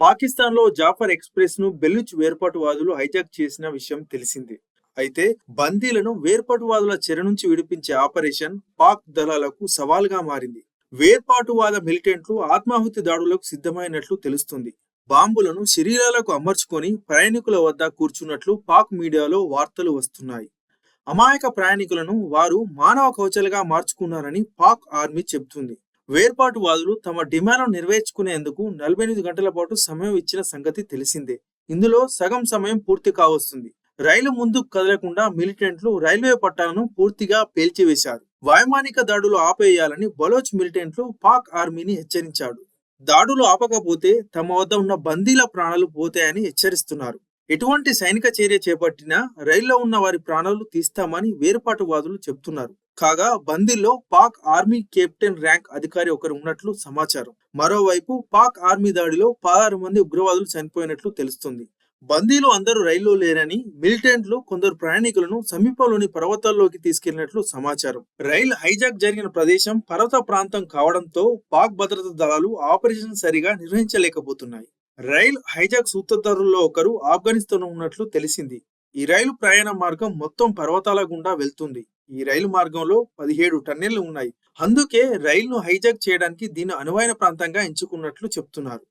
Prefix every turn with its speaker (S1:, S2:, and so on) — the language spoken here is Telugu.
S1: పాకిస్తాన్లో జాఫర్ ఎక్స్ప్రెస్ను బెలుచ్ వేర్పాటువాదులు హైజాక్ చేసిన విషయం తెలిసింది. అయితే బందీలను వేర్పాటువాదుల చెర నుంచి విడిపించే ఆపరేషన్ పాక్ దళాలకు సవాల్గా మారింది. వేర్పాటువాద మిలిటెంట్లు ఆత్మాహుతి దాడులకు సిద్ధమైనట్లు తెలుస్తుంది. బాంబులను శరీరాలకు అమర్చుకొని ప్రయాణికుల వద్ద కూర్చున్నట్లు పాక్ మీడియాలో వార్తలు వస్తున్నాయి. అమాయక ప్రయాణికులను వారు మానవ కౌచలుగా మార్చుకున్నారని పాక్ ఆర్మీ చెబుతుంది. వేర్పాటువాదులు తమ డిమాండ్ను నెరవేర్చుకునేందుకు నలభై ఎనిమిది గంటల పాటు సమయం ఇచ్చిన సంగతి తెలిసిందే. ఇందులో సగం సమయం పూర్తి కావస్తుంది. రైలు ముందుకు కదలకుండా మిలిటెంట్లు రైల్వే పట్టాలను పూర్తిగా పేల్చివేశారు. వైమానిక దాడులు ఆపేయాలని బలోచ్ మిలిటెంట్లు పాక్ ఆర్మీని హెచ్చరించాడు. దాడులు ఆపకపోతే తమ వద్ద ఉన్న బందీల ప్రాణాలు పోతాయని హెచ్చరిస్తున్నారు. ఎటువంటి సైనిక చర్య చేపట్టినా రైల్లో ఉన్న వారి ప్రాణాలు తీస్తామని వేరుపాటువాదులు చెబుతున్నారు. కాగా బందీల్లో పాక్ ఆర్మీ కెప్టెన్ ర్యాంక్ అధికారి ఒకరు ఉన్నట్లు సమాచారం. మరోవైపు పాక్ ఆర్మీ దాడిలో పదహారు మంది ఉగ్రవాదులు చనిపోయినట్లు తెలుస్తుంది. బందీలు అందరూ రైల్లో లేరని మిలిటెంట్లు కొందరు ప్రయాణికులను సమీపంలోని పర్వతాల్లోకి తీసుకెళ్ళినట్లు సమాచారం. రైలు హైజాక్ జరిగిన ప్రదేశం పర్వత ప్రాంతం కావడంతో పాక్ భద్రతా దళాలు ఆపరేషన్ సరిగా నిర్వహించలేకపోతున్నాయి. రైలు హైజాక్ సూత్రధారుల్లో ఒకరు ఆఫ్ఘనిస్తాన్ ఉన్నట్లు తెలిసింది. ఈ రైలు ప్రయాణ మార్గం మొత్తం పర్వతాల గుండా వెళ్తుంది. ఈ రైలు మార్గంలో పదిహేడు టన్నెళ్ళు ఉన్నాయి. అందుకే రైలును హైజాక్ చేయడానికి దీన్ని అనువైన ప్రాంతంగా ఎంచుకున్నట్లు చెప్తున్నారు.